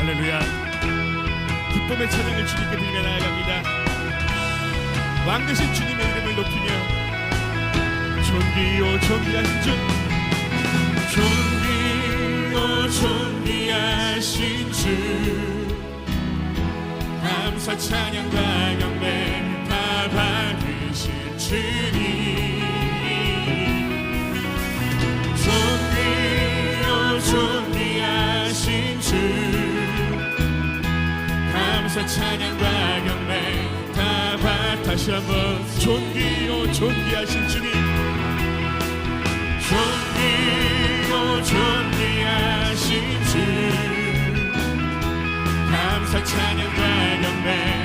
할렐루야. 기쁨의 찬양을 주님께 드리며 나아갑니다. 왕 되신 주님의 이름을 높이며 존귀요 존귀하신 주 존귀요 존귀하신 주 감사 찬양과 경배 다 받으실 주님 존귀요 존귀하신 감사 찬양과 경배 다 다시 한번 존귀요 존귀하신 주님. 존귀요 존귀하신 주 감사 찬양과 경배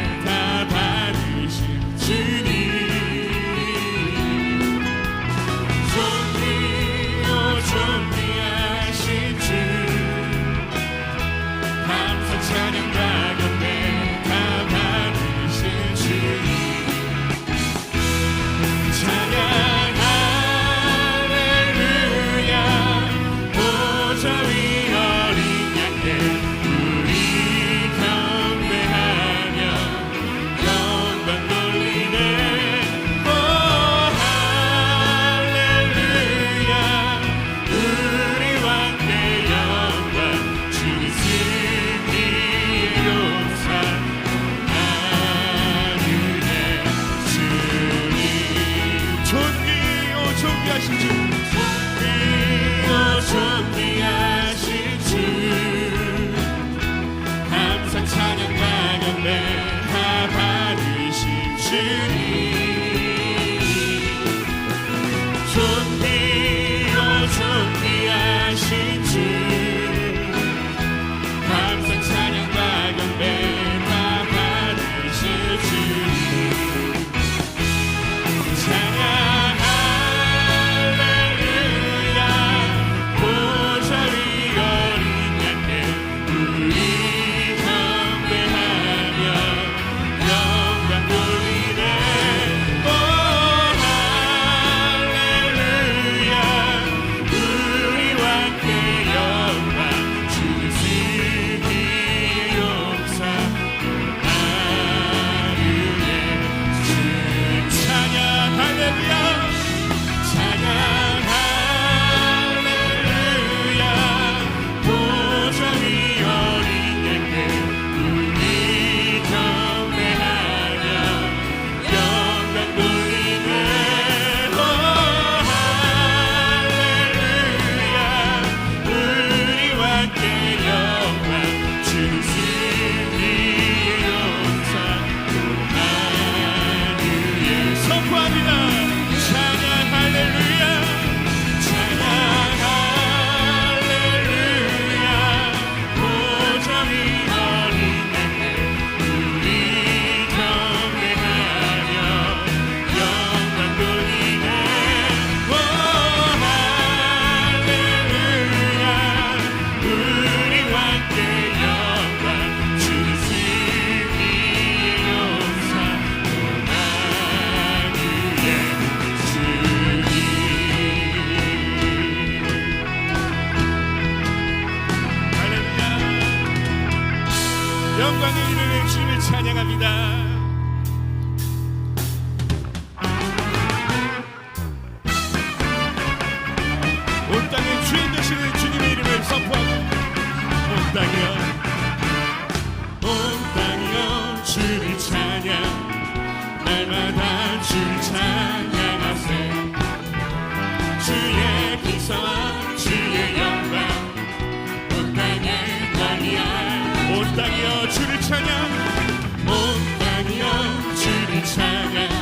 영광의 이름의 주님을 찬양합니다. 온 땅에 주인 되시는 주님의 이름을 선포하고 온 땅이여 온 땅이여 주를 찬양 날마다 주를 찬양하세 주의 기사와 땅이여 주를 찬양. 온 땅이여 주를 찬양.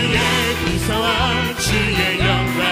그의 기사와 주의 영광.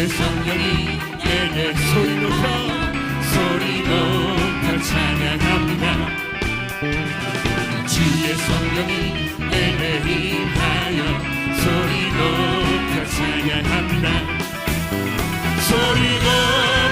내 성령이 내게 소리 높아 소리 높아 찬양합니다. 주의 성령이 내게 임하여 소리 높아 찬양합니다. 소리 높아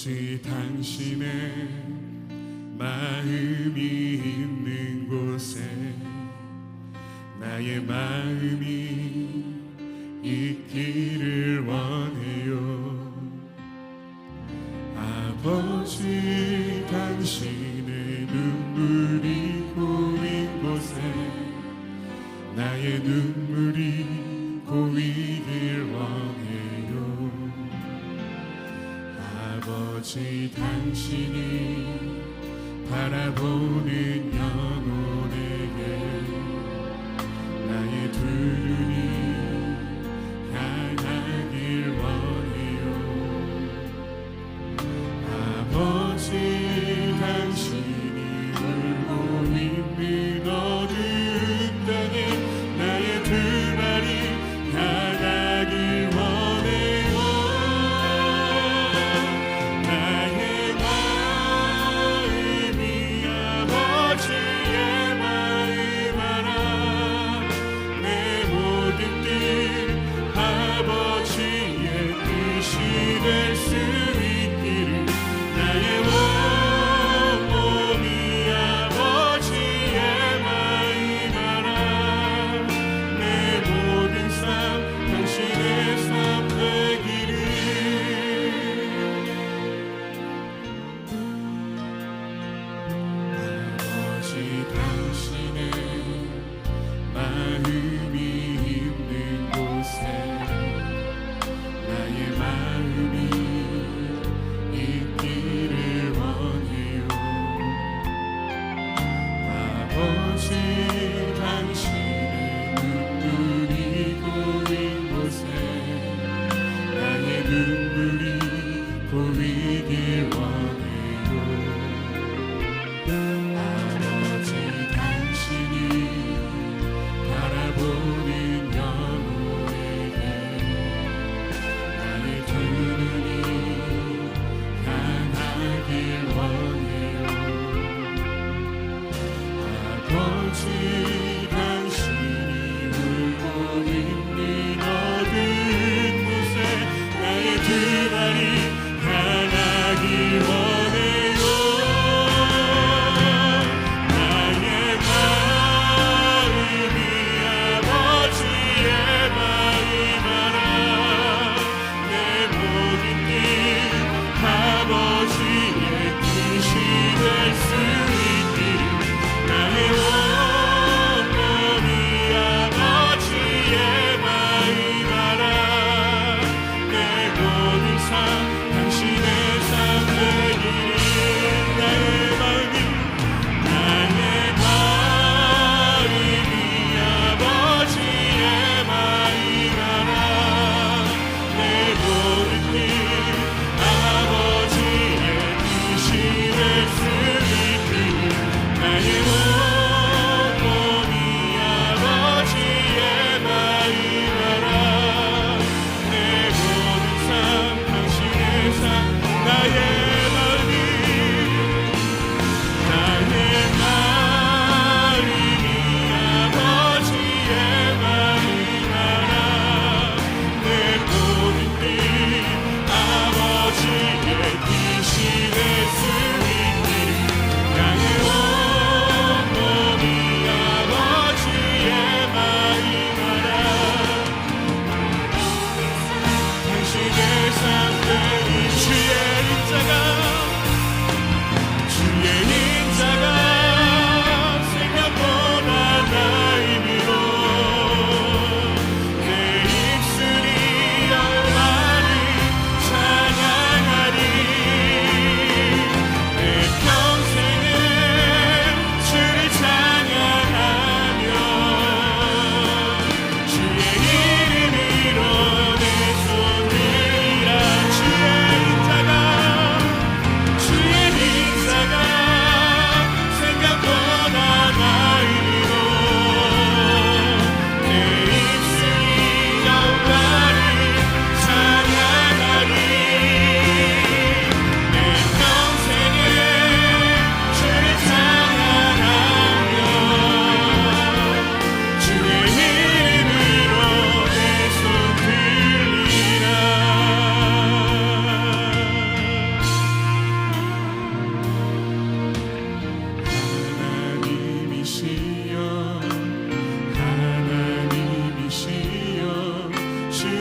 오직 당신의 마음이 있는 곳에 나의 마음이 나 one.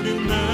you.